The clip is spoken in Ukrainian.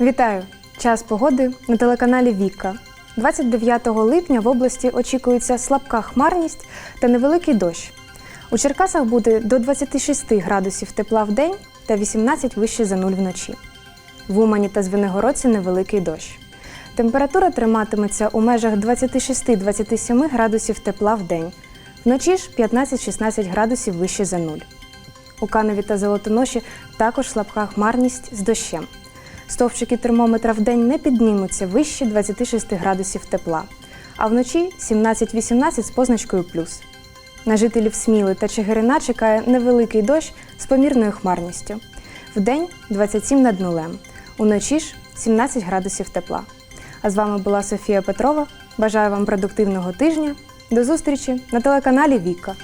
Вітаю! Час погоди на телеканалі Віка. 29 липня в області очікується слабка хмарність та невеликий дощ. У Черкасах буде до 26 градусів тепла в день та 18 вище за нуль вночі. В Умані та Звенигородці невеликий дощ. Температура триматиметься у межах 26-27 градусів тепла в день. Вночі ж 15-16 градусів вище за нуль. У Каневі та Золотоноші також слабка хмарність з дощем. Стовпчики термометра в день не піднімуться вище 26 градусів тепла, а вночі 17-18 з позначкою плюс. На жителів Сміли та Чигирина чекає невеликий дощ з помірною хмарністю. Вдень 27 над нулем, уночі ж 17 градусів тепла. А з вами була Софія Петрова. Бажаю вам продуктивного тижня. До зустрічі на телеканалі Віка.